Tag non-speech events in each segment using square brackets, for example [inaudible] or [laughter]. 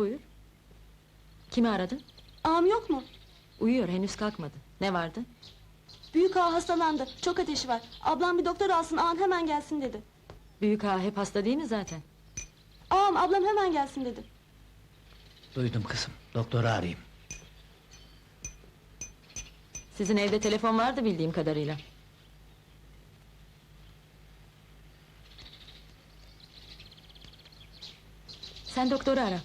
Buyur. Kimi aradın? Ağam yok mu? Uyuyor, henüz kalkmadı. Ne vardı? Büyük ağa hastalandı. Çok ateşi var. Ablam bir doktor alsın ağam hemen gelsin dedi. Büyük ağa hep hasta değil mi zaten? Ağam ablam hemen gelsin dedi. Duydum kızım. Doktoru arayayım. Sizin evde telefon vardı bildiğim kadarıyla. Sen doktoru ara.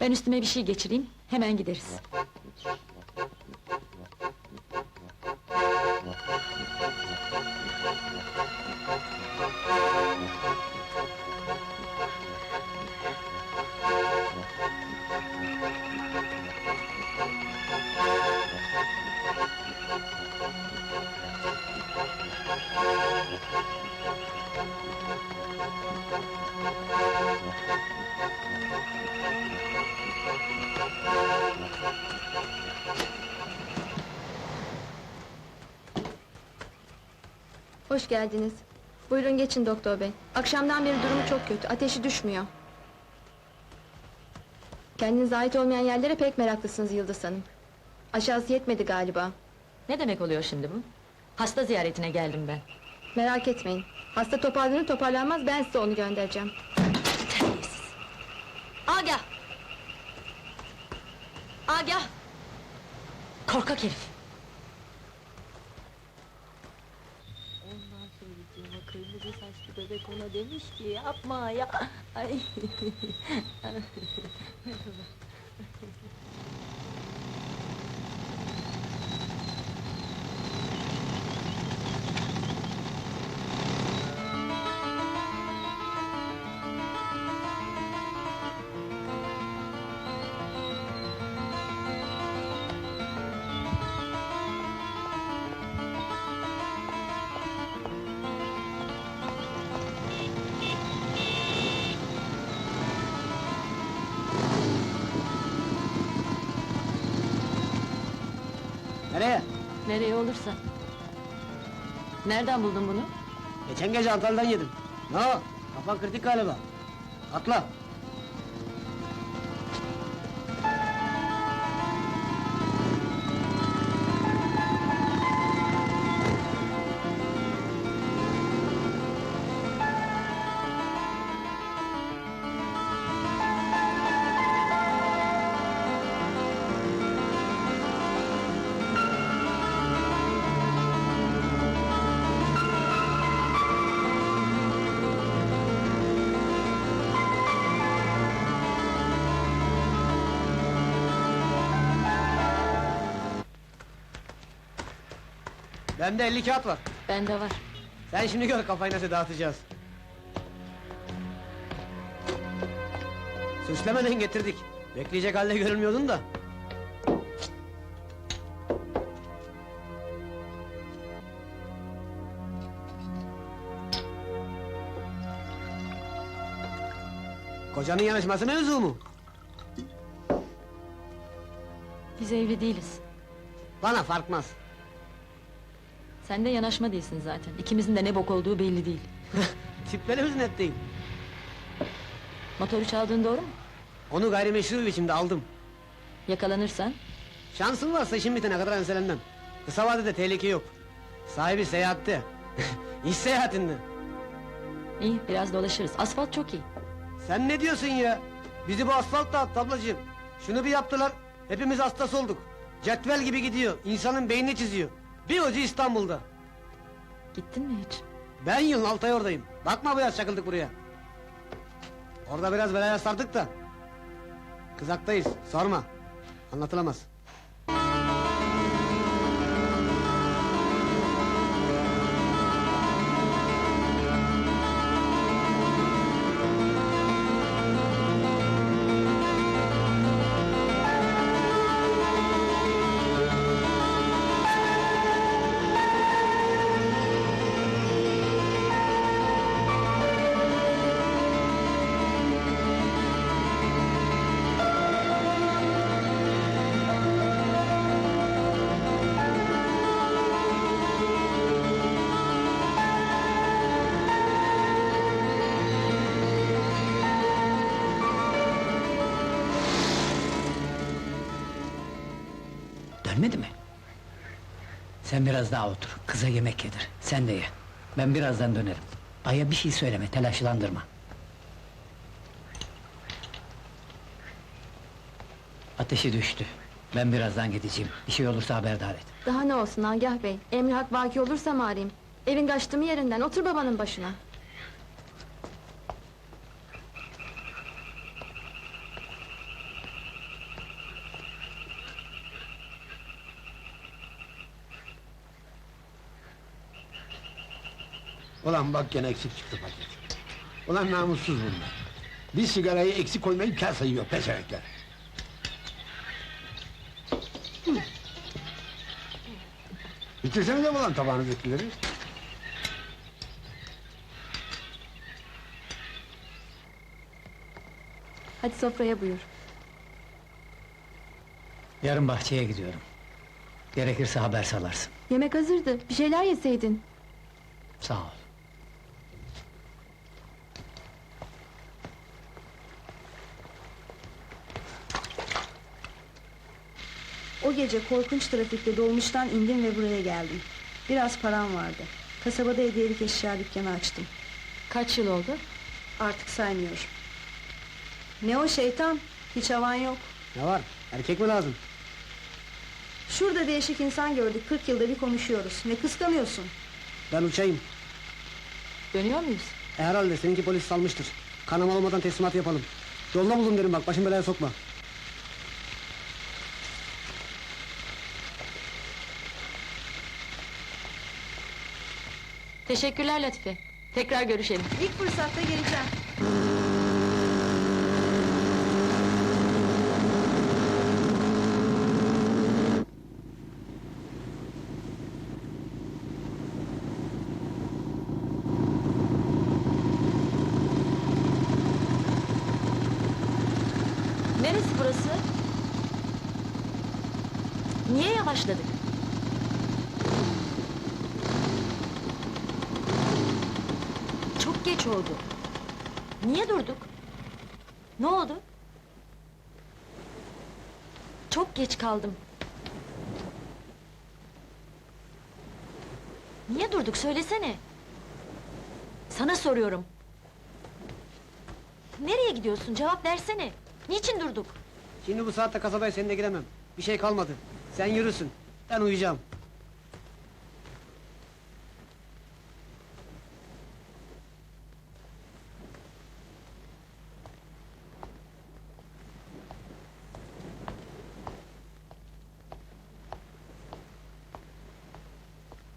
Ben üstüme bir şey geçireyim, hemen gideriz. Hoş geldiniz. Buyurun geçin doktor bey. Akşamdan beri durumu çok kötü, ateşi düşmüyor. Kendinize ait olmayan yerlere pek meraklısınız Yıldız Hanım. Aşağısı yetmedi galiba. Ne demek oluyor şimdi bu? Hasta ziyaretine geldim ben. Merak etmeyin. Hasta toparlanır toparlanmaz ben size onu göndereceğim. Agah! Agah! Korkak herif! Kırmızı saçlı bebek ona demiş ki yapma ya. Ay. [laughs] Nereye? Nereye olursa. Nereden buldun bunu? Geçen gece Antalya'dan yedim. Ne o? Kafan kritik galiba. Atla. Bende 50 kağıt var. Bende var. Sen şimdi gör kafayı nasıl dağıtacağız. Süslemeden getirdik. Bekleyecek halde görünmüyordun da. Kocanın yanaşması mevzu mu? Biz evli değiliz. Bana farkmaz. Sen de yanaşma değilsin zaten. İkimizin de ne bok olduğu belli değil. [laughs] Tiplerimiz net değil. Motoru çaldığın doğru mu? Onu gayrimeşru biçimde aldım. Yakalanırsan Şansın varsa işin bitene kadar enselenmem. Kısa vadede tehlike yok. Sahibi seyahatte. [laughs] İş seyahatinde. iyi biraz dolaşırız. Asfalt çok iyi. Sen ne diyorsun ya? Bizi bu asfalt dağıttı ablacığım. Şunu bir yaptılar. Hepimiz hastası olduk. Cetvel gibi gidiyor. İnsanın beynini çiziyor. Bir hoca İstanbul'da. Gittin mi hiç? Ben yılın Altay oradayım. Bakma bu yaz çakıldık buraya. Orada biraz belaya sardık da. Kızaktayız. Sorma. Anlatılamaz. Gelmedi mi? Sen biraz daha otur, kıza yemek yedir. Sen de ye. Ben birazdan dönerim. Aya bir şey söyleme, telaşlandırma. Ateşi düştü. Ben birazdan gideceğim. Bir şey olursa haberdar et. Daha ne olsun Agah Bey? Emri hak vaki olursa mı arayayım? Evin kaçtı yerinden? Otur babanın başına. Ulan bak gene eksik çıktı paket. Ulan namussuz bunlar. Bir sigarayı eksik koymayıp kar sayıyor pezevenkler. Hı. Bitirsenize ulan tabağınızdakileri. Hadi sofraya buyur. Yarın bahçeye gidiyorum. Gerekirse haber salarsın. Yemek hazırdı. Bir şeyler yeseydin. Sağ ol. Gece korkunç trafikte dolmuştan indim ve buraya geldim. Biraz param vardı. Kasabada hediyelik eşya dükkanı açtım. Kaç yıl oldu? Artık saymıyorum. Ne o şeytan? Hiç havan yok. Ne var? Erkek mi lazım? Şurada değişik insan gördük. 40 yılda bir konuşuyoruz. Ne kıskanıyorsun? Ben uçayım. Dönüyor muyuz? E, herhalde seninki polis salmıştır. Kanama olmadan teslimat yapalım. Yolda buldum derim bak, başım belaya sokma. Teşekkürler Latife. Tekrar görüşelim. İlk fırsatta geleceğim. Neresi burası? Niye yavaşladık? Çok geç oldu. Niye durduk? Ne oldu? Çok geç kaldım. Niye durduk söylesene. Sana soruyorum. Nereye gidiyorsun cevap versene. Niçin durduk? Şimdi bu saatte kasabaya seninle giremem. Bir şey kalmadı. Sen yürüsün. Ben uyuyacağım.